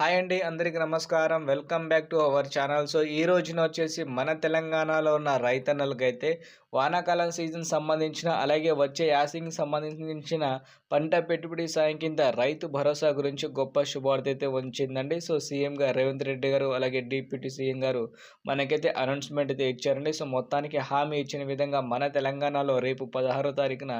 Hi అండి అందరికీ నమస్కారం. Welcome back to our channel. So ఈ రోజున వచ్చేసి మన తెలంగాణలో ఉన్న రైతన్నలకైతే వానాకాలం సీజన్ సంబంధించిన అలాగే వచ్చే యాసింగ్కి సంబంధించిన పంట పెట్టుబడి సాయం కింద రైతు భరోసా గురించి గొప్ప శుభార్త అయితే వచ్చిందండి. సో సీఎం గారు రేవంత్ రెడ్డి గారు అలాగే డిప్యూటీ సీఎం గారు మనకైతే అనౌన్స్మెంట్ అయితే ఇచ్చారండి. సో మొత్తానికి హామీ ఇచ్చిన విధంగా మన తెలంగాణలో రేపు పదహారో తారీఖున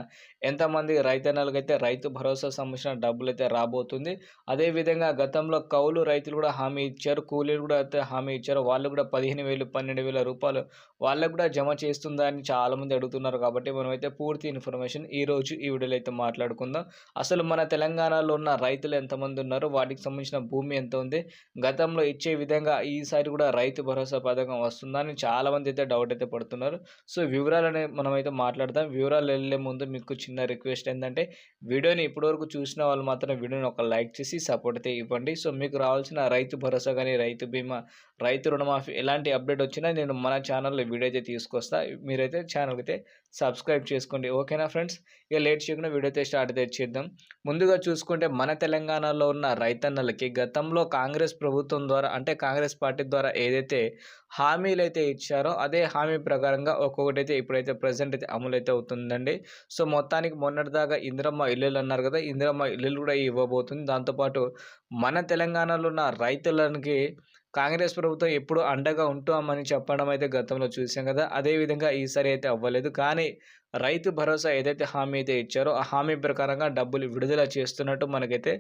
ఎంతమంది రైతన్నలకైతే రైతు భరోసా సంబంధించిన డబ్బులు అయితే రాబోతుంది. అదేవిధంగా గతంలో కౌ కౌలు రైతులు కూడా హామీ ఇచ్చారు కూలీలు కూడా అయితే హామీ ఇచ్చారు. వాళ్ళు కూడా పదిహేను వేలు పన్నెండు వేల రూపాయలు వాళ్ళకు కూడా జమ చేస్తుందా అని చాలామంది అడుగుతున్నారు కాబట్టి మనమైతే పూర్తి ఇన్ఫర్మేషన్ ఈరోజు ఈ వీడియోలో అయితే మాట్లాడుకుందాం. అసలు మన తెలంగాణలో ఉన్న రైతులు ఎంతమంది ఉన్నారు? వాటికి సంబంధించిన భూమి ఎంత ఉంది? గతంలో ఇచ్చే విధంగా ఈసారి కూడా రైతు భరోసా పథకం వస్తుందా అని చాలామంది అయితే డౌట్ అయితే పడుతున్నారు. సో వివరాలనే మనమైతే మాట్లాడదాం. వివరాలు వెళ్ళే ముందు మీకు చిన్న రిక్వెస్ట్ ఏంటంటే వీడియోని ఇప్పటివరకు చూసిన వాళ్ళు మాత్రం వీడియోని ఒక లైక్ చేసి సపోర్ట్ అయితే ఇవ్వండి. సో మీకు రావాల్సిన రైతు భరోసా కానీ రైతు బీమా రైతు రుణమాఫీ ఎలాంటి అప్డేట్ వచ్చినా నేను మన ఛానల్లో వీడియో అయితే తీసుకొస్తా. మీరైతే ఛానల్కి అయితే సబ్స్క్రైబ్ చేసుకోండి. ఓకేనా ఫ్రెండ్స్? ఇక లేట్ చేయకుండా వీడియో అయితే స్టార్ట్ అయితే చేద్దాం. ముందుగా చూసుకుంటే మన తెలంగాణలో ఉన్న రైతన్నలకి గతంలో కాంగ్రెస్ ప్రభుత్వం ద్వారా అంటే కాంగ్రెస్ పార్టీ ద్వారా ఏదైతే హామీలు అయితే ఇచ్చారో అదే హామీ ప్రకారంగా ఒక్కొక్కటి అయితే ఇప్పుడైతే ప్రజెంట్ అయితే అమలు అయితే అవుతుందండి. సో మొత్తానికి మొన్నటిదాకా ఇందిరమ్మ ఇల్లులు అన్నారు కదా ఇందిరమ్మ ఇల్లులు కూడా ఇవ్వబోతుంది. దాంతోపాటు మన తెలంగాణ తెలంగాణలో ఉన్న రైతులకి కాంగ్రెస్ ప్రభుత్వం ఎప్పుడు అండగా ఉంటామని చెప్పడం అయితే గతంలో చూసాం కదా. అదేవిధంగా ఈసారి అయితే అవ్వలేదు. కానీ రైతు భరోసా ఏదైతే హామీ అయితే ఇచ్చారో ఆ హామీ ప్రకారంగా డబ్బులు విడుదల చేస్తున్నట్టు మనకైతే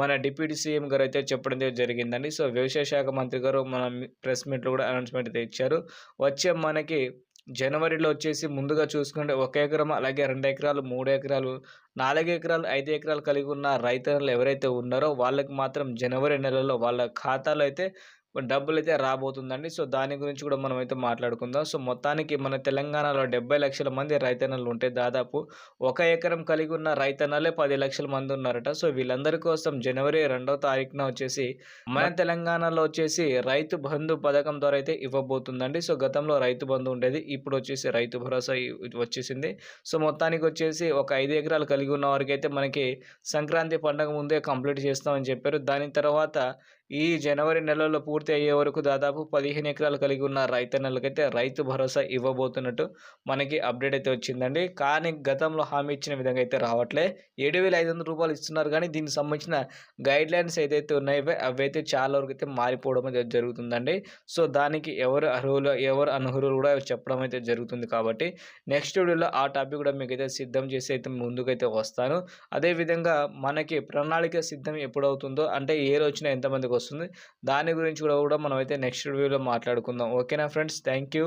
మన డిప్యూటీ సీఎం గారు అయితే చెప్పడం జరిగిందండి. సో వ్యవసాయ శాఖ మంత్రి గారు మన ప్రెస్ మీట్లో కూడా అనౌన్స్మెంట్ అయితే ఇచ్చారు. వచ్చే మనకి జనవరిలో వచ్చేసి ముందుగా చూసుకుంటే ఒక ఎకరం అలాగే రెండు ఎకరాలు మూడు ఎకరాలు నాలుగు ఎకరాలు ఐదు ఎకరాలు కలిగి ఉన్న రైతులు ఎవరైతే ఉన్నారో వాళ్ళకి మాత్రం జనవరి నెలలో వాళ్ళ ఖాతాలో అయితే డబ్బులు అయితే రాబోతుందండి. సో దాని గురించి కూడా మనం అయితే మాట్లాడుకుందాం. సో మొత్తానికి మన తెలంగాణలో డెబ్బై లక్షల మంది రైతన్నలు ఉంటే దాదాపు ఒక ఎకరం కలిగి ఉన్న రైతన్నలే పది లక్షల మంది ఉన్నారట. సో వీళ్ళందరి కోసం జనవరి రెండవ తారీఖున వచ్చేసి మన తెలంగాణలో వచ్చేసి రైతు బంధు పథకం ద్వారా అయితే ఇవ్వబోతుందండి. సో గతంలో రైతు బంధు ఉండేది ఇప్పుడు వచ్చేసి రైతు భరోసా వచ్చేసింది. సో మొత్తానికి వచ్చేసి ఒక ఐదు ఎకరాలు కలిగి ఉన్న వారికి అయితే మనకి సంక్రాంతి పండుగ ముందే కంప్లీట్ చేస్తామని చెప్పారు. దాని తర్వాత ఈ జనవరి నెలలో పూర్తి అయ్యే వరకు దాదాపు పదిహేను ఎకరాలు కలిగి ఉన్న రైతన్నలకైతే రైతు భరోసా ఇవ్వబోతున్నట్టు మనకి అప్డేట్ అయితే వచ్చిందండి. కానీ గతంలో హామీ ఇచ్చిన విధంగా అయితే రావట్లే. ఏడు వేల ఐదు వందల రూపాయలు ఇస్తున్నారు. కానీ దీనికి సంబంధించిన గైడ్ లైన్స్ ఏదైతే ఉన్నాయో అవి అయితే చాలా వరకు అయితే మారిపోవడం అయితే జరుగుతుందండి. సో దానికి ఎవరు అర్హులు ఎవరు అనర్హులు కూడా చెప్పడం అయితే జరుగుతుంది కాబట్టి నెక్స్ట్ వీడియోలో ఆ టాపిక్ కూడా మీకు అయితే సిద్ధం చేసి అయితే ముందుకైతే వస్తాను. అదేవిధంగా మనకి ప్రణాళిక సిద్ధం ఎప్పుడవుతుందో అంటే ఏ రోజున ఎంతమందికి వస్తుంది. దాని గురించి కూడా కూడా మనమైతే నెక్స్ట్ వీడియోలో మాట్లాడుకుందాం. ఓకేనా ఫ్రెండ్స్ థ్యాంక్ యూ